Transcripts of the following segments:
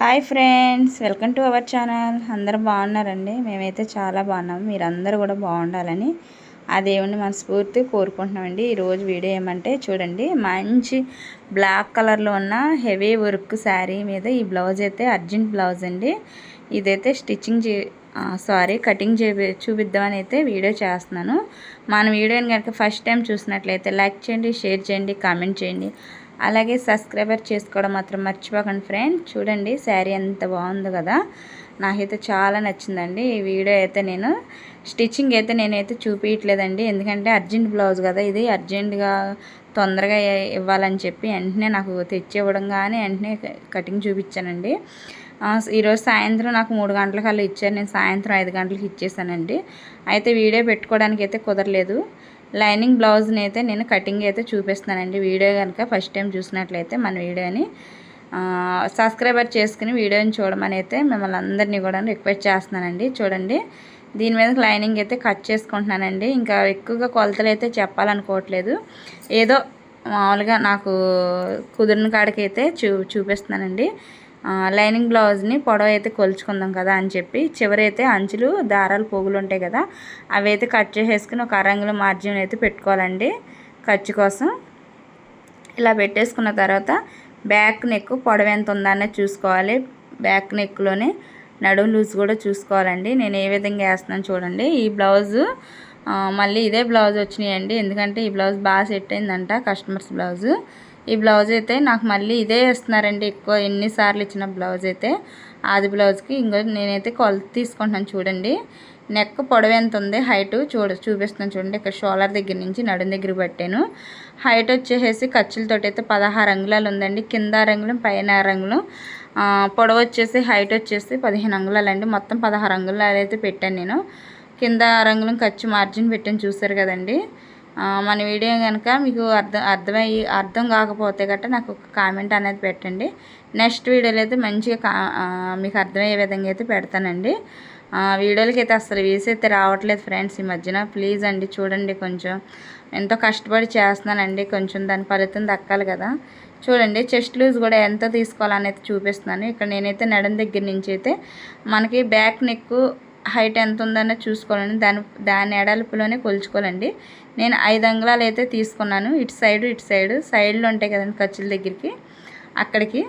Hi friends welcome to our channel. అందరూ బాగున్నారండి? మేమైతే చాలా బాగున్నాం. మీరందరూ కూడా బాగుండాలని ఆ దేవుణ్ణి మనస్ఫూర్తి కోరుకుంటున్నామండి. ఈరోజు వీడియో ఏమంటే చూడండి మంచి బ్లాక్ కలర్లో ఉన్న హెవీ వర్క్ శారీ మీద ఈ బ్లౌజ్ అయితే అర్జెంట్ బ్లౌజ్ అండి. ఇదైతే స్టిచ్చింగ్ చే సారీ కటింగ్ చే చూపిద్దామని అయితే వీడియో చేస్తున్నాను. మన వీడియోని కనుక ఫస్ట్ టైం చూసినట్లయితే లైక్ చేయండి షేర్ చేయండి కామెంట్ చేయండి. అలాగే సబ్స్క్రైబర్ చేసుకోవడం మాత్రం మర్చిపోకండి ఫ్రెండ్. చూడండి శారీ ఎంత బాగుంది కదా. నాకైతే చాలా నచ్చిందండి. ఈ వీడియో అయితే నేను స్టిచ్చింగ్ అయితే నేనైతే చూపించట్లేదండి ఎందుకంటే అర్జెంట్ బ్లౌజ్ కదా ఇది. అర్జెంటుగా తొందరగా ఇవ్వాలని చెప్పి వెంటనే నాకు తెచ్చి ఇవ్వడం కానీ వెంటనే కటింగ్ చూపించానండి. ఈరోజు సాయంత్రం నాకు మూడు గంటలకల్లా ఇచ్చారు. నేను సాయంత్రం ఐదు గంటలకు ఇచ్చేసానండి. అయితే వీడియో పెట్టుకోవడానికి అయితే కుదరలేదు. లైనింగ్ బ్లౌజ్ని అయితే నేను కటింగ్ అయితే చూపిస్తున్నానండి. వీడియో కనుక ఫస్ట్ టైం చూసినట్లయితే మన వీడియోని సబ్స్క్రైబర్ చేసుకుని వీడియోని చూడమని అయితే మిమ్మల్ని అందరినీ కూడా రిక్వెస్ట్ చేస్తున్నానండి. చూడండి దీని మీద లైనింగ్ అయితే కట్ చేసుకుంటున్నానండి. ఇంకా ఎక్కువగా కొలతలు అయితే చెప్పాలనుకోవట్లేదు. ఏదో మామూలుగా నాకు కుదిరిన కాడికి అయితే చూ చూపిస్తున్నానండి. లైనింగ్ బ్లౌజ్ని పొడవ అయితే కొలుచుకుందాం కదా అని చెప్పి చివరైతే అంచులు దారాలు పోగులు ఉంటాయి కదా అవి అయితే కట్ చేసేసుకుని ఒక అరంగుల మార్జిన్ అయితే పెట్టుకోవాలండి ఖర్చు కోసం. ఇలా పెట్టేసుకున్న తర్వాత బ్యాక్ నెక్ పొడవ ఎంత ఉందనే చూసుకోవాలి. బ్యాక్ నెక్లోనే నడుము లూజ్ కూడా చూసుకోవాలండి. నేను ఏ విధంగా వేస్తున్నాను చూడండి. ఈ బ్లౌజు మళ్ళీ ఇదే బ్లౌజ్ వచ్చినాయండి. ఎందుకంటే ఈ బ్లౌజ్ బాగా సెట్ అయిందంట కస్టమర్స్ బ్లౌజు. ఈ బ్లౌజ్ అయితే నాకు మళ్ళీ ఇదే ఇస్తున్నారండి ఎక్కువ ఎన్నిసార్లు ఇచ్చిన బ్లౌజ్ అయితే. ఆది బ్లౌజ్కి ఇంకో నేనైతే కొలత తీసుకుంటున్నాను చూడండి. నెక్ పొడవు ఎంత ఉంది? హైట్ చూడ చూపిస్తున్నాను చూడండి. ఇక్కడ షోలర్ దగ్గర నుంచి నడుం దగ్గర పట్టాను. హైట్ వచ్చేసి ఖర్చులతో అయితే పదహారు అంగుళాలు ఉందండి. కింద రంగులం పైన రంగులం. పొడవు వచ్చేసి హైట్ వచ్చేసి పదిహేను అంగుళాలు అండి మొత్తం పదహారు అంగుళాలు అయితే పెట్టాను నేను. కింద రంగులం ఖర్చు మార్జిన్ పెట్టాను చూసారు కదండి. మన వీడియో కనుక మీకు అర్థం అర్థమయ్యి అర్థం కాకపోతే గట్ట నాకు ఒక కామెంట్ అనేది పెట్టండి. నెక్స్ట్ వీడియోలో అయితే మంచిగా మీకు అర్థమయ్యే విధంగా అయితే పెడతానండి. వీడియోలకి అయితే అసలు వేసి అయితే రావట్లేదు ఫ్రెండ్స్ ఈ మధ్యన. ప్లీజ్ అండి చూడండి కొంచెం. ఎంతో కష్టపడి చేస్తున్నానండి. కొంచెం దాని ఫలితం దక్కాలి కదా. చూడండి చెస్ట్ లూజ్ కూడా ఎంత తీసుకోవాలనేది చూపిస్తున్నాను. ఇక్కడ నేనైతే నడం దగ్గర నుంచి అయితే మనకి బ్యాక్ నెక్ హైట్ ఎంత ఉందనే చూసుకోవాలండి. దాని దాని ఎడల్పులోనే కొలుచుకోవాలండి. నేను ఐదు అంగుళాలు అయితే తీసుకున్నాను. ఇటు సైడ్ ఇటు సైడ్. సైడ్లో ఉంటాయి కదండి ఖర్చుల దగ్గరికి. అక్కడికి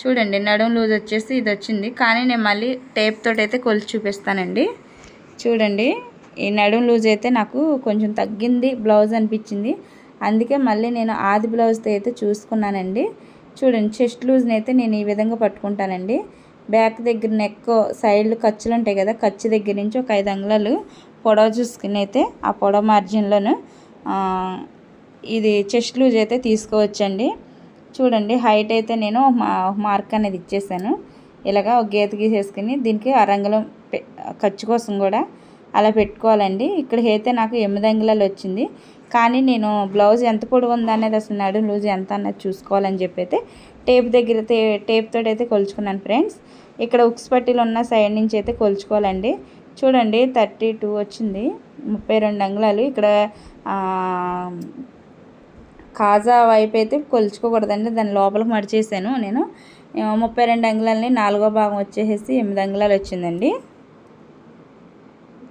చూడండి నడుము లూజ్ వచ్చేసి ఇది వచ్చింది. కానీ నేను మళ్ళీ టేప్ తోటి అయితే కొలిచి చూపిస్తానండి. చూడండి ఈ నడుము లూజ్ అయితే నాకు కొంచెం తగ్గింది బ్లౌజ్ అనిపించింది. అందుకే మళ్ళీ నేను ఆది బ్లౌజ్తో అయితే చూసుకున్నానండి. చూడండి చెస్ట్ లూజ్ని అయితే నేను ఈ విధంగా పట్టుకుంటానండి. బ్యాక్ దగ్గర నెక్ సైడ్లు ఖర్చులు ఉంటాయి కదా ఖర్చు దగ్గర నుంచి ఒక ఐదు అంగుళాలు పొడవ చూసుకుని అయితే ఆ పొడవ మార్జిన్లోను ఇది చెస్ట్ లూజ్ అయితే తీసుకోవచ్చండి. చూడండి హైట్ అయితే నేను మార్క్ అనేది ఇచ్చేసాను. ఇలాగా ఒక గీత గీసేసుకుని దీనికి అరంగులం ఖర్చు కోసం కూడా అలా పెట్టుకోవాలండి. ఇక్కడ అయితే నాకు ఎనిమిది అంగుళాలు వచ్చింది. కానీ నేను బ్లౌజ్ ఎంత పొడవు ఉందనేది అనేది అసలు నడు లూజ్ ఎంత అన్నది చూసుకోవాలని చెప్పి అయితే టేప్ దగ్గర టేప్ తోటి అయితే కొలుచుకున్నాను ఫ్రెండ్స్. ఇక్కడ ఉక్స్ పట్టీలు ఉన్న సైడ్ నుంచి అయితే కొలుచుకోవాలండి. చూడండి థర్టీ టూ వచ్చింది. ముప్పై రెండు అంగుళాలు. ఇక్కడ కాజా వైపు అయితే కొలుచుకోకూడదండి. దాని లోపలికి మడిచేసాను నేను. ముప్పై రెండు అంగుళాలని నాలుగో భాగం వచ్చేసి ఎనిమిది అంగుళాలు వచ్చిందండి.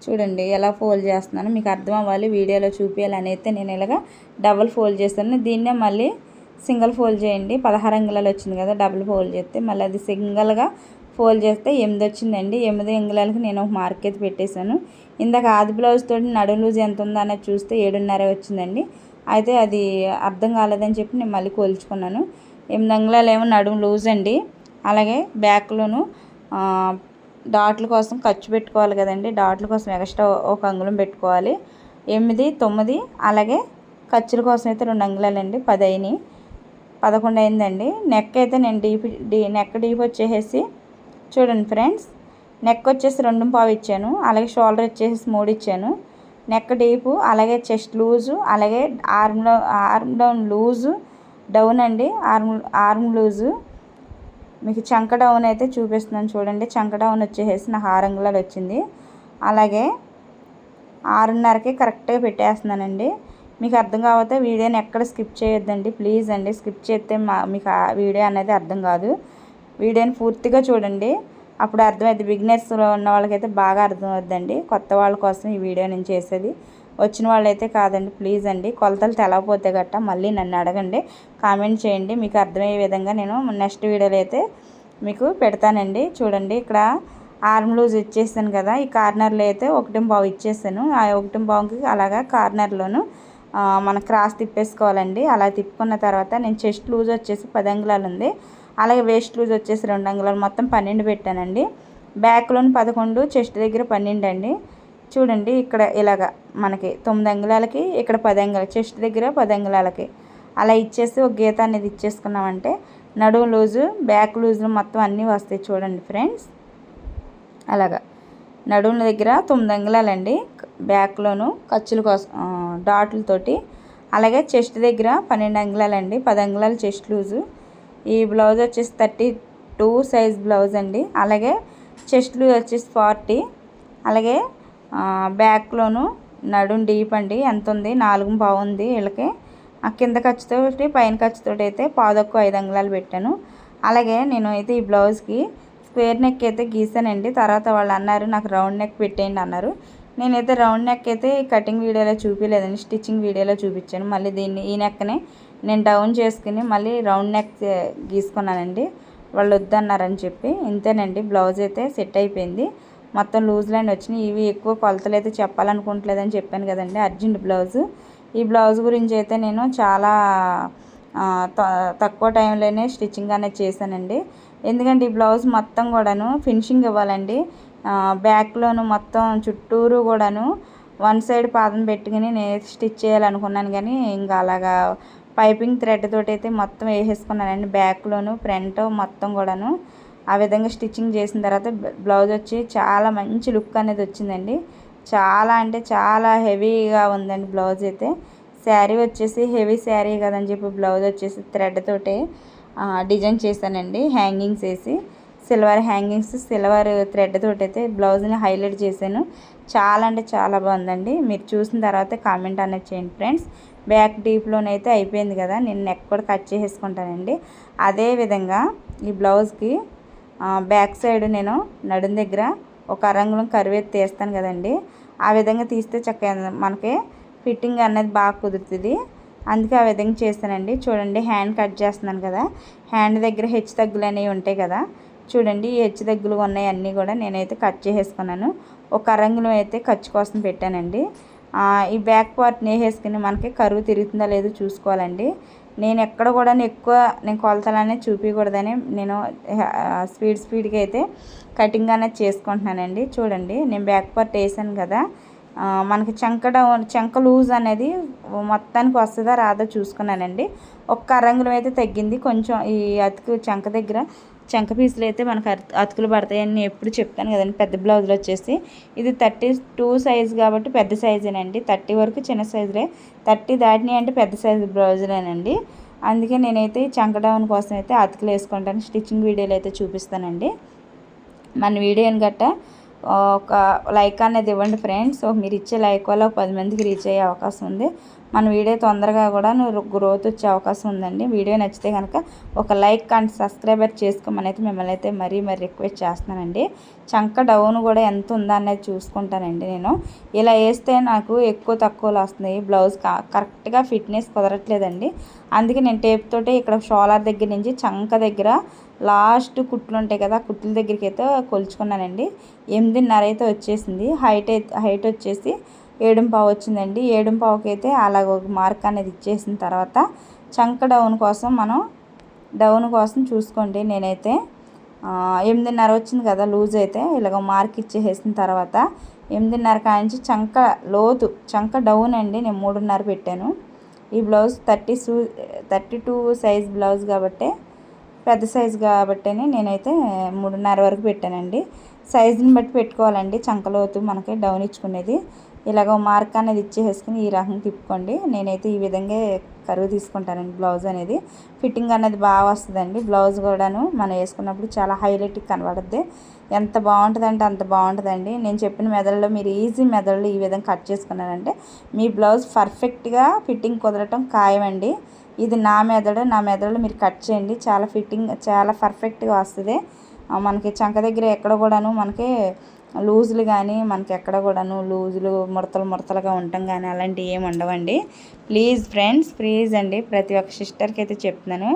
చూడండి ఎలా ఫోల్డ్ చేస్తున్నాను మీకు అర్థం అవ్వాలి. వీడియోలో చూపించాలని అయితే నేను ఇలాగా డబల్ ఫోల్డ్ చేస్తాను. దీన్నే మళ్ళీ సింగిల్ ఫోల్డ్ చేయండి. పదహారు అంగుళాలు వచ్చింది కదా డబుల్ ఫోల్డ్ చేస్తే మళ్ళీ అది సింగిల్గా ఫోల్డ్ చేస్తే ఎనిమిది వచ్చిందండి. ఎనిమిది అంగుళాలకి నేను ఒక మార్క్ అయితే పెట్టేశాను. ఇందాక ఆది బ్లౌజ్ తోటి నడుము లూజ్ ఎంత ఉందో అనేది చూస్తే ఏడున్నర వచ్చిందండి. అయితే అది అర్థం కాలేదని చెప్పి నేను మళ్ళీ కోల్చుకున్నాను. ఎనిమిది అంగుళాలు ఏమో నడుము లూజ్ అండి. అలాగే బ్యాక్లోను డాట్ల కోసం ఖర్చు పెట్టుకోవాలి కదండి. డాట్ల కోసం ఎక్స్ట్రా ఒక అంగుళం పెట్టుకోవాలి. ఎనిమిది తొమ్మిది అలాగే ఖర్చుల కోసం అయితే రెండు అంగుళాలండి. పది అయినాయి. పదకొండు అయిందండి. నెక్ అయితే నేను డీప్ డీ నెక్ డీప్ వచ్చేసి చూడండి ఫ్రెండ్స్ నెక్ వచ్చేసి రెండు పావు ఇచ్చాను. అలాగే షోల్డర్ వచ్చేసి మూడు ఇచ్చాను. నెక్ డీపు అలాగే చెస్ట్ లూజు అలాగే arm arm down loose down అండి. ఆర్మ్ ఆర్మ్ లూజు మీకు చంక డౌన్ అయితే చూపిస్తున్నాను చూడండి. చంక డౌన్ వచ్చేసి నా హారంగులాలు వచ్చింది. అలాగే ఆరున్నరకి కరెక్ట్గా పెట్టేస్తున్నానండి. మీకు అర్థం కాకపోతే వీడియోని ఎక్కడ స్కిప్ చేయొద్దండి. ప్లీజ్ అండి స్కిప్ చేస్తే మా మీకు ఆ వీడియో అనేది అర్థం కాదు. వీడియోని పూర్తిగా చూడండి. అప్పుడు అర్థమైంది బిగినర్స్లో ఉన్న వాళ్ళకైతే బాగా అర్థమవుద్దండి. కొత్త వాళ్ళ కోసం ఈ వీడియో నేను చేసేది. వచ్చిన వాళ్ళైతే కాదండి. ప్లీజ్ అండి. కొలతలు తెలవపోతే గట్ట మళ్ళీ నన్ను అడగండి. కామెంట్ చేయండి. మీకు అర్థమయ్యే విధంగా నేను నెక్స్ట్ వీడియోలో అయితే మీకు పెడతానండి. చూడండి ఇక్కడ ఆర్మ్ లూజ్ ఇచ్చేసాను కదా. ఈ కార్నర్లో అయితే ఒకటి బావు ఇచ్చేసాను. ఆ ఒకటి బావుకి అలాగా కార్నర్లోను మన క్రాస్ తిప్పేసుకోవాలండి. అలా తిప్పుకున్న తర్వాత నేను చెస్ట్ లూజ్ వచ్చేసి పది అంగుళాలు ఉంది. అలాగే వేస్ట్ లూజ్ వచ్చేసి రెండు అంగుళాలు మొత్తం పన్నెండు పెట్టానండి. బ్యాక్లోని పదకొండు చెస్ట్ దగ్గర పన్నెండు అండి చూడండి ఇక్కడ ఇలాగ మనకి తొమ్మిది అంగుళాలకి ఇక్కడ పది అంగుళాలు చెస్ట్ దగ్గర పది అంగుళాలకి. అలా ఇచ్చేసి ఒక గీత అనేది ఇచ్చేసుకున్నామంటే నడుము లూజు బ్యాక్ లూజులు మొత్తం అన్నీ వస్తాయి చూడండి ఫ్రెండ్స్. అలాగా. నడుముల దగ్గర తొమ్మిది అంగుళాలండి. బ్యాక్లోను ఖర్చుల కోసం డాట్లతోటి అలాగే చెస్ట్ దగ్గర పన్నెండు అంగుళాలండి. పది అంగుళాలు చెస్ట్ లూజు. ఈ బ్లౌజ్ వచ్చేసి థర్టీ టూ సైజ్ బ్లౌజ్ అండి. అలాగే చెస్ట్ లూజ్ వచ్చేసి ఫార్టీ. అలాగే బ్యాక్లోను నడుం డీప్ అండి. ఎంత ఉంది? నాలుగు బాగుంది వీళ్ళకి. ఆ కింద ఖర్చుతో పైన ఖర్చుతోటి అయితే పాదొక్కు ఐదు అంగుళాలు పెట్టాను. అలాగే నేను అయితే ఈ బ్లౌజ్కి స్క్వేర్ నెక్ అయితే గీసానండి. తర్వాత వాళ్ళు అన్నారు నాకు రౌండ్ నెక్ పెట్టేయండి అన్నారు. నేనైతే రౌండ్ నెక్ అయితే కటింగ్ వీడియోలో చూపించలేదండి స్టిచ్చింగ్ వీడియోలో చూపించాను. మళ్ళీ దీన్ని ఈ నెక్ని నేను డౌన్ చేసుకుని మళ్ళీ రౌండ్ నెక్ గీసుకున్నానండి. వాళ్ళు వద్దన్నారని చెప్పి. ఇంతేనండి బ్లౌజ్ అయితే సెట్ అయిపోయింది. మొత్తం లూజ్ లైన్ వచ్చినాయి. ఇవి ఎక్కువ కొలతలు అయితే చెప్పాలనుకుంటలేదని చెప్పాను కదండి అర్జెంట్ బ్లౌజు. ఈ బ్లౌజ్ గురించి అయితే నేను చాలా తక్కువ టైంలోనే స్టిచ్చింగ్ అనేది చేశానండి. ఎందుకంటే ఈ బ్లౌజ్ మొత్తం కూడాను ఫినిషింగ్ ఇవ్వాలండి. బ్యాక్లోను మొత్తం చుట్టూరు కూడాను వన్ సైడ్ పాదం పెట్టుకుని నేను స్టిచ్ చేయాలనుకున్నాను కానీ ఇంకా అలాగా పైపింగ్ థ్రెడ్ తోటి అయితే మొత్తం వేసేసుకున్నానండి. బ్యాక్లోను ఫ్రంట్ మొత్తం కూడాను ఆ విధంగా స్టిచ్చింగ్ చేసిన తర్వాత బ్లౌజ్ వచ్చి చాలా మంచి లుక్ అనేది వచ్చిందండి. చాలా అంటే చాలా హెవీగా ఉందండి బ్లౌజ్ అయితే. శారీ వచ్చేసి హెవీ శారీ కదని చెప్పి బ్లౌజ్ వచ్చేసి థ్రెడ్ తోటే. డిజైన్ చేశానండి హ్యాంగింగ్స్ వేసి. సిల్వర్ హ్యాంగింగ్స్ సిల్వర్ థ్రెడ్ తోటి అయితే బ్లౌజ్ని హైలైట్ చేశాను. చాలా అంటే చాలా బాగుందండి. మీరు చూసిన తర్వాత కామెంట్ అనేది చేయండి ఫ్రెండ్స్. బ్యాక్ డీప్లోనైతే అయిపోయింది కదా నేను నెక్ కూడా కట్ చేసేసుకుంటానండి. అదేవిధంగా ఈ బ్లౌజ్కి బ్యాక్ సైడ్ నేను నడుం దగ్గర ఒక అరంగులం కరువేది తీస్తాను కదండి. ఆ విధంగా తీస్తే చక్కగా మనకి ఫిట్టింగ్ అనేది బాగా కుదురుతుంది. అందుకే ఆ విధంగా చేస్తానండి. చూడండి హ్యాండ్ కట్ చేస్తున్నాను కదా. హ్యాండ్ దగ్గర హెచ్చు తగ్గులు అనేవి ఉంటాయి కదా. చూడండి ఈ హెచ్చు తగ్గులు ఉన్నాయి అన్నీ కూడా నేనైతే కట్ చేసేసుకున్నాను. ఒక అరంగులం అయితే ఖర్చు కోసం పెట్టానండి. ఈ బ్యాక్ పార్ట్ నేసేసుకుని మనకి కరువు తిరుగుతుందా లేదో చూసుకోవాలండి. నేను ఎక్కడ కూడా ఎక్కువ నేను కొలతలనే చూపించకూడదని నేను స్పీడ్ స్పీడ్గా అయితే కటింగ్ అనేది చేసుకుంటున్నానండి. చూడండి నేను బ్యాక్ పార్ట్ వేసాను కదా. మనకి చంక డౌన్ చెంక లూజ్ అనేది మొత్తానికి వస్తుందా రాదో చూసుకున్నానండి. ఒక్క అరంగులం అయితే తగ్గింది. కొంచెం ఈ అతుకు చెంక దగ్గర చెంక పీసులు అయితే మనకు అతుకులు పడతాయని ఎప్పుడు చెప్తాను కదండి. పెద్ద బ్లౌజులు వచ్చేసి. ఇది థర్టీ టూ సైజ్ కాబట్టి పెద్ద సైజేనండి. థర్టీ వరకు చిన్న సైజులే. థర్టీ దాటినాయి అంటే పెద్ద సైజు బ్లౌజులేనండి. అందుకే నేనైతే చంక డౌన్ కోసం అయితే అతుకులు వేసుకుంటాను. స్టిచ్చింగ్ వీడియోలు అయితే చూపిస్తానండి. మన వీడియోని గట్టా ఒక లైక్ అనేది ఇవ్వండి ఫ్రెండ్స్. మీరు ఇచ్చే లైక్ వల్ల పది మందికి రీచ్ అయ్యే అవకాశం ఉంది. మన వీడియో తొందరగా కూడా గ్రోత్ వచ్చే అవకాశం ఉందండి. వీడియో నచ్చితే కనుక ఒక లైక్ అండ్ సబ్స్క్రైబర్ చేసుకోమని అయితే మిమ్మల్ని అయితే మరీ మరీ రిక్వెస్ట్ చేస్తున్నానండి. చంక డౌన్ కూడా ఎంత ఉందా అనేది చూసుకుంటానండి నేను. ఇలా వేస్తే నాకు ఎక్కువ తక్కువలో వస్తున్నాయి బ్లౌజ్ కరెక్ట్గా ఫిట్నెస్ కుదరట్లేదండి. అందుకే నేను టేప్ తోటి ఇక్కడ షోలార్ దగ్గర నుంచి చంక దగ్గర లాస్ట్ కుట్లు ఉంటాయి కదా కుట్ల దగ్గరికి అయితే కొలుచుకున్నానండి. ఎనిమిదిన్నర అయితే వచ్చేసింది. హైట్ అయితే హైట్ వచ్చేసి పావు వచ్చిందండి. పావుకి అయితే అలాగ ఒక మార్క్ అనేది ఇచ్చేసిన తర్వాత చంక డౌన్ కోసం మనం డౌన్ కోసం చూసుకోండి నేనైతే. ఎనిమిదిన్నర వచ్చింది కదా లూజ్ అయితే ఇలాగ మార్క్ ఇచ్చేసిన తర్వాత ఎనిమిదిన్నర కాంచి చంక లోతు చంక డౌన్ అండి. నేను మూడున్నర పెట్టాను. ఈ బ్లౌజ్ థర్టీ సూ థర్టీ టూ సైజ్ బ్లౌజ్ కాబట్టి పెద్ద సైజు కాబట్టి నేనైతే మూడున్నర వరకు పెట్టానండి. సైజుని బట్టి పెట్టుకోవాలండి. చంకలోతు మనకి డౌన్ ఇచ్చుకునేది. ఇలాగ మార్క్ అనేది ఇచ్చేసుకుని ఈ రకం తిప్పుకోండి. నేనైతే ఈ విధంగా కరువు తీసుకుంటానండి బ్లౌజ్ అనేది. ఫిట్టింగ్ అనేది బాగా వస్తుందండి. బ్లౌజ్ కూడాను మనం వేసుకున్నప్పుడు చాలా హైలైట్గా కనబడుద్ది. ఎంత బాగుంటుందంటే అంత బాగుంటుందండి. నేను చెప్పిన మెదడులో మీరు ఈజీ మెదడులో ఈ విధంగా కట్ చేసుకున్నారంటే మీ బ్లౌజ్ పర్ఫెక్ట్గా ఫిట్టింగ్ కుదరటం ఖాయమండి. ఇది నా మెదడు నా మెదడులో మీరు కట్ చేయండి. చాలా ఫిట్టింగ్ చాలా పర్ఫెక్ట్గా వస్తుంది. మనకి చంక దగ్గర ఎక్కడ కూడాను మనకి లూజులు కానీ మనకి ఎక్కడ కూడాను లూజులు ముడతలు ముడతలుగా ఉండటం కానీ అలాంటివి ఏమి ఉండవండి. ప్లీజ్ ఫ్రెండ్స్ ప్లీజ్ అండి ప్రతి ఒక్క సిస్టర్కి అయితే చెప్తున్నాను.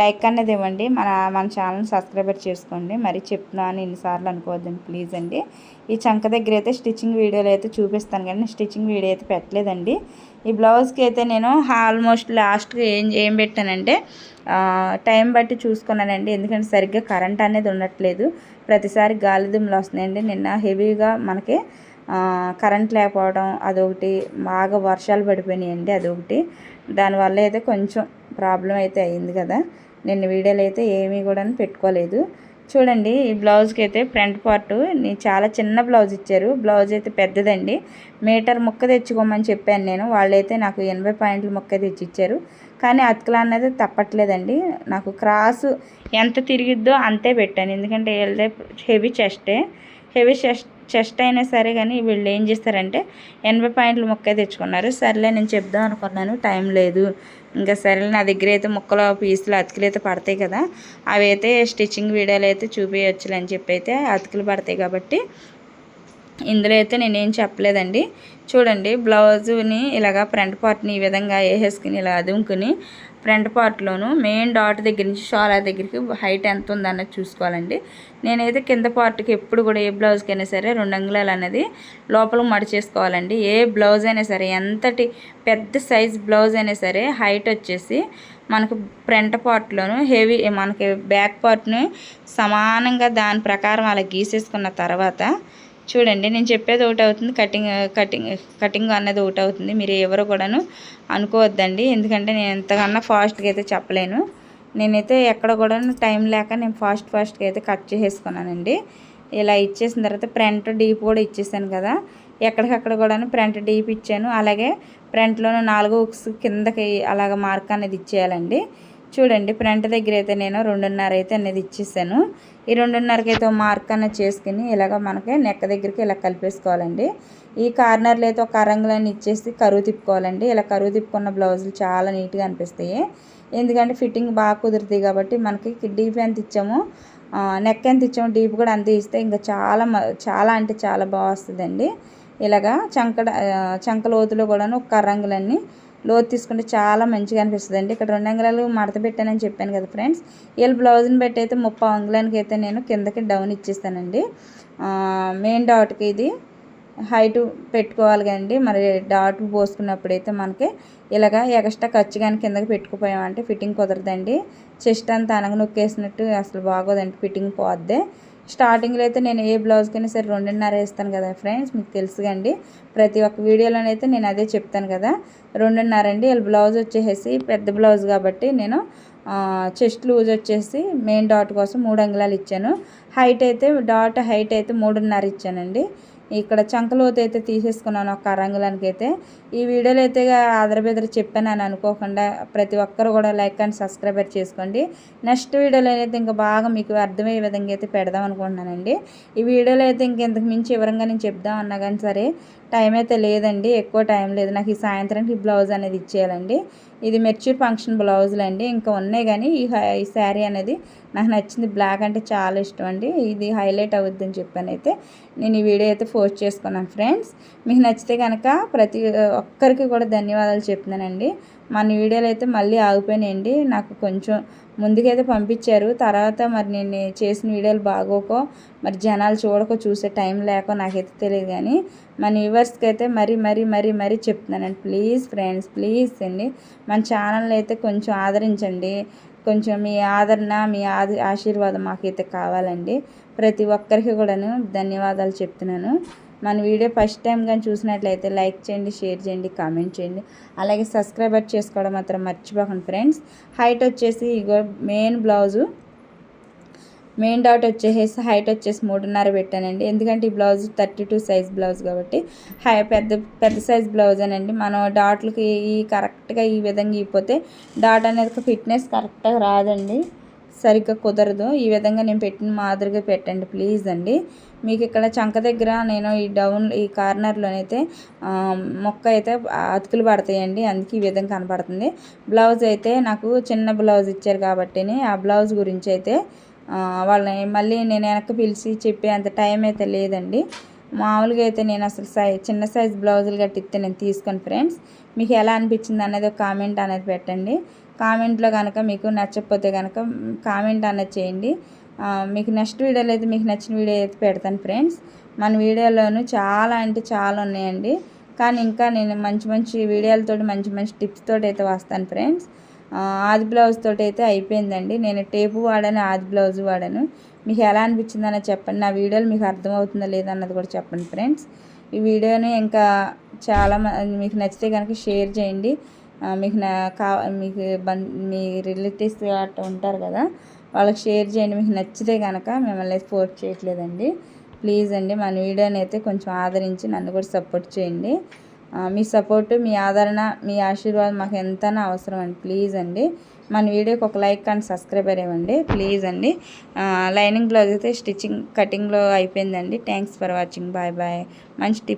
లైక్ అనేది ఇవ్వండి. మన మన ఛానల్ సబ్స్క్రైబర్ చేసుకోండి. మరి చెప్తున్నాను ఎన్నిసార్లు అనుకోవద్దండి. ప్లీజ్ అండి. ఈ చంక దగ్గర అయితే స్టిచ్చింగ్ వీడియోలు అయితే చూపిస్తాను కానీ స్టిచ్చింగ్ వీడియో అయితే పెట్టలేదండి. ఈ బ్లౌజ్కి అయితే నేను ఆల్మోస్ట్ లాస్ట్గా ఏం ఏం పెట్టానంటే టైం బట్టి చూసుకున్నానండి. ఎందుకంటే సరిగ్గా కరెంట్ అనేది ఉండట్లేదు. ప్రతిసారి గాలి దుమ్ములు వస్తున్నాయండి. నిన్న హెవీగా మనకి కరెంట్ లేకపోవడం అదొకటి బాగా వర్షాలు పడిపోయినాయండి అదొకటి. దానివల్ల అయితే కొంచెం ప్రాబ్లం అయితే అయింది కదా. నిన్న వీడియోలు అయితే ఏమీ కూడా పెట్టుకోలేదు. చూడండి ఈ బ్లౌజ్కి అయితే ఫ్రంట్ పార్ట్ చాలా చిన్న బ్లౌజ్ ఇచ్చారు. బ్లౌజ్ అయితే పెద్దదండి. మీటర్ ముక్క తెచ్చుకోమని చెప్పాను నేను. వాళ్ళైతే నాకు ఎనభై పాయింట్ల ముక్క తెచ్చి ఇచ్చారు. కానీ అతుకులు అనేది తప్పట్లేదండి. నాకు క్రాస్ ఎంత తిరిగిద్దో అంతే పెట్టాను. ఎందుకంటే వీళ్ళదే హెవీ చెస్టే. హెవీ చెస్ట్ చెస్ట్ అయినా సరే కానీ వీళ్ళు ఏం చేస్తారంటే ఎనభై పాయింట్లు ముక్క తెచ్చుకున్నారు. సర్లే నేను చెప్దాం అనుకున్నాను. టైం లేదు. ఇంకా సరే నా దగ్గర అయితే ముక్కలు పీసులు అతుకులు అయితే పడతాయి కదా అవి అయితే స్టిచ్చింగ్ వీడియోలు అయితే చూపించచ్చులు అని చెప్పి అయితే అతుకులు పడతాయి కాబట్టి ఇందులో అయితే నేనేం చెప్పలేదండి. చూడండి బ్లౌజుని ఇలాగా ఫ్రంట్ పార్ట్ని ఈ విధంగా వేసేసుకుని ఇలా అదుముకుని ఫ్రంట్ పార్ట్లోను మెయిన్ డాట్ దగ్గర నుంచి షాలా దగ్గరికి హైట్ ఎంత ఉందన్నది చూసుకోవాలండి. నేనైతే కింద పార్ట్కి ఎప్పుడు కూడా ఏ బ్లౌజ్కి అయినా సరే రెండు అంగుళాలు అనేది లోపల మడిచేసుకోవాలండి ఏ బ్లౌజ్ అయినా సరే ఎంతటి పెద్ద సైజ్ బ్లౌజ్ అయినా సరే హైట్ వచ్చేసి మనకు ఫ్రంట్ పార్ట్లోను హెవీ మనకి బ్యాక్ పార్ట్ని సమానంగా దాని ప్రకారం అలా గీసేసుకున్న తర్వాత చూడండి నేను చెప్పేది ఒకటి అవుతుంది కటింగ్ కటింగ్ కటింగ్ అన్నది ఒకటి అవుతుంది మీరు ఎవరు కూడాను అనుకోవద్దండి. ఎందుకంటే నేను ఎంతకన్నా ఫాస్ట్గా అయితే చెప్పలేను. నేనైతే ఎక్కడ కూడా టైం లేక నేను ఫాస్ట్ ఫాస్ట్గా అయితే కట్ చేసేసుకున్నానండి. ఇలా ఇచ్చేసిన తర్వాత ఫ్రంట్ డీప్ కూడా ఇచ్చేసాను కదా. ఎక్కడికక్కడ కూడాను ఫ్రంట్ డీప్ ఇచ్చాను. అలాగే ఫ్రంట్లోనూ నాలుగు ఉక్స్ కిందకి అలాగ మార్క్ అనేది ఇచ్చేయాలండి. చూడండి ఫ్రంట్ దగ్గర అయితే నేను రెండున్నర అయితే అనేది ఇచ్చేసాను. ఈ రెండున్నరకి అయితే మార్క్ అనేది చేసుకుని ఇలాగ మనకి నెక్క దగ్గరికి ఇలా కలిపేసుకోవాలండి. ఈ కార్నర్లో అయితే ఒక రంగులన్నీ ఇచ్చేసి కరువు తిప్పుకోవాలండి. ఇలా కరువు తిప్పుకున్న బ్లౌజులు చాలా నీట్గా అనిపిస్తాయి. ఎందుకంటే ఫిట్టింగ్ బాగా కుదురుతాయి కాబట్టి మనకి డీప్ ఎంత ఇచ్చాము నెక్ ఎంత ఇచ్చాము డీప్ కూడా అంతే ఇస్తే ఇంకా చాలా చాలా అంటే చాలా బాగా వస్తుందండి. ఇలాగా చంకడ చంక లోతులో కూడాను ఒక కర్రంగులన్నీ లోతు తీసుకుంటే చాలా మంచిగా అనిపిస్తుంది అండి ఇక్కడ రెండు అంగుళాలు మడత పెట్టానని చెప్పాను కదా ఫ్రెండ్స్. వీళ్ళు బ్లౌజ్ని పెట్టి అయితే ముప్పై అంగుళానికి అయితే నేను కిందకి డౌన్ ఇచ్చేస్తానండి. మెయిన్ డాట్కి ఇది హైట్ పెట్టుకోవాలి కదండి మరి డాట్ పోసుకున్నప్పుడు అయితే మనకి ఇలాగా ఎక్స్ట్రా ఖర్చు కానీ కిందకి పెట్టుకుపోయామంటే ఫిట్టింగ్ కుదరదండి. చెస్ట్ అంతా అనగ నొక్కేసినట్టు అసలు బాగోదండి ఫిట్టింగ్ పోద్దే. స్టార్టింగ్లో అయితే నేను ఏ బ్లౌజ్కైనా సరే రెండున్నర వేస్తాను కదా ఫ్రెండ్స్ మీకు తెలుసుగండి. ప్రతి ఒక్క వీడియోలోనైతే నేను అదే చెప్తాను కదా. రెండున్నర అండి వీళ్ళ బ్లౌజ్ వచ్చేసి పెద్ద బ్లౌజ్ కాబట్టి నేను చెస్ట్ లూజ్ వచ్చేసి మెయిన్ డాట్ కోసం మూడు అంగుళాలు ఇచ్చాను. హైట్ అయితే డాట్ హైట్ అయితే మూడున్నర ఇచ్చానండి. ఇక్కడ చంకలోతు అయితే తీసేసుకున్నాను ఒక రంగులానికి అయితే ఈ వీడియోలో అయితే ఆదరబెదరు చెప్పాను అని అనుకోకుండా ప్రతి ఒక్కరు కూడా లైక్ అండ్ సబ్స్క్రైబ్ చేసుకోండి. నెక్స్ట్ వీడియోలో అయితే ఇంకా బాగా మీకు అర్థమయ్యే విధంగా అయితే పెడదాం అనుకుంటున్నానండి. ఈ వీడియోలో అయితే ఇంకెంతకు మించి వివరంగా నేను చెప్దాం అన్నా కానీ సరే టైం అయితే లేదండి ఎక్కువ టైం లేదు. నాకు ఈ సాయంత్రానికి బ్లౌజ్ అనేది ఇచ్చేయాలండి. ఇది మెర్చ్యూర్ ఫంక్షన్ బ్లౌజులు అండి ఇంకా ఉన్నాయి కానీ ఈ ఈ శారీ అనేది నాకు నచ్చింది. బ్లాక్ అంటే చాలా ఇష్టం అండి. ఇది హైలైట్ అవుద్దని చెప్పాను అయితే నేను ఈ వీడియో అయితే పోస్ట్ చేసుకున్నాను ఫ్రెండ్స్. మీకు నచ్చితే కనుక ప్రతి ఒక్కరికి కూడా ధన్యవాదాలు చెప్తున్నానండి. మన వీడియోలు అయితే మళ్ళీ ఆగిపోయినాయండి. నాకు కొంచెం ముందుకైతే పంపించారు. తర్వాత మరి నేను చేసిన వీడియోలు బాగోకో మరి జనాలు చూడకో చూసే టైం లేకో నాకైతే తెలియదు కానీ మన వ్యూవర్స్కి అయితే మరీ మరీ మరీ మరీ చెప్తున్నానండి. ప్లీజ్ ఫ్రెండ్స్ ప్లీజ్ అండి. మన ఛానల్ని అయితే కొంచెం ఆదరించండి. కొంచెం మీ ఆదరణ మీ ఆశీర్వాదం మాకైతే కావాలండి. ప్రతి ఒక్కరికి కూడాను ధన్యవాదాలు చెప్తున్నాను. మన వీడియో ఫస్ట్ టైం కానీ చూసినట్లయితే లైక్ చేయండి షేర్ చేయండి కామెంట్ చేయండి. అలాగే సబ్స్క్రైబర్ చేసుకోవడం మాత్రం మర్చిపోకండి ఫ్రెండ్స్. హైట్ వచ్చేసి ఇగో మెయిన్ బ్లౌజు. మెయిన్ డాట్ వచ్చేసి హైట్ వచ్చేసి మూడున్నర పెట్టానండి. ఎందుకంటే ఈ blouse thirty two size blouse కాబట్టి హై పెద్ద పెద్ద సైజ్ బ్లౌజ్ అనండి మనం డాట్లకి ఈ కరెక్ట్గా ఈ విధంగా ఇపోతే డాట్ అనేది ఫిట్నెస్ కరెక్ట్గా రాదండి. సరిగ్గా కుదరదు. ఈ విధంగా నేను పెట్టిన మాదిరిగా పెట్టండి ప్లీజ్ అండి. మీకు ఇక్కడ చంక దగ్గర నేను ఈ డౌన్ ఈ కార్నర్లోనైతే మొక్క అయితే అతుకులు పడతాయండి. అందుకే ఈ విధంగా కనపడుతుంది. బ్లౌజ్ అయితే నాకు చిన్న బ్లౌజ్ ఇచ్చారు కాబట్టి ఆ బ్లౌజ్ గురించి అయితే వాళ్ళని మళ్ళీ నేను వెనక్కి పిలిచి చెప్పే అంత టైం అయితే లేదండి. మామూలుగా అయితే నేను అసలు సై చిన్న సైజ్ బ్లౌజులు కట్టిస్తే నేను తీసుకోను ఫ్రెండ్స్. మీకు ఎలా అనిపించింది అనేది ఒక కామెంట్ అనేది పెట్టండి. కామెంట్లో కనుక మీకు నచ్చకపోతే కనుక కామెంట్ అనేది చేయండి. మీకు నెక్స్ట్ వీడియోలో అయితే మీకు నచ్చిన వీడియో అయితే పెడతాను ఫ్రెండ్స్. మన వీడియోలోను చాలా అంటే చాలా ఉన్నాయండి. కానీ ఇంకా నేను మంచి మంచి వీడియోలతో మంచి మంచి టిప్స్ తోటి అయితే వస్తాను ఫ్రెండ్స్. ఆది బ్లౌజ్ తోటి అయితే అయిపోయిందండి. నేను టేపు వాడాను ఆది బ్లౌజ్ వాడాను. మీకు ఎలా అనిపించింది చెప్పండి. నా వీడియోలు మీకు అర్థమవుతుందా లేదన్నది కూడా చెప్పండి ఫ్రెండ్స్. ఈ వీడియోని ఇంకా చాలా మీకు నచ్చితే కనుక షేర్ చేయండి. మీకు నా కా మీకు బం మీ రిలేటివ్స్ అట్లా ఉంటారు కదా వాళ్ళకి షేర్ చేయండి. మీకు నచ్చితే కనుక మిమ్మల్ని సపోర్ట్ చేయట్లేదండి. ప్లీజ్ అండి మన వీడియోని అయితే కొంచెం ఆదరించి నన్ను కూడా సపోర్ట్ చేయండి. మీ సపోర్టు మీ ఆదరణ మీ ఆశీర్వాదం మాకు ఎంతైనా అవసరం అండి. ప్లీజ్ అండి మన వీడియోకి ఒక లైక్ అండ్ సబ్స్క్రైబర్ ఇవ్వండి. ప్లీజ్ అండి. లైనింగ్ బ్లౌజ్ అయితే స్టిచ్చింగ్ కటింగ్లో అయిపోయిందండి. Thanks for watching. Bye bye. మంచి టిప్.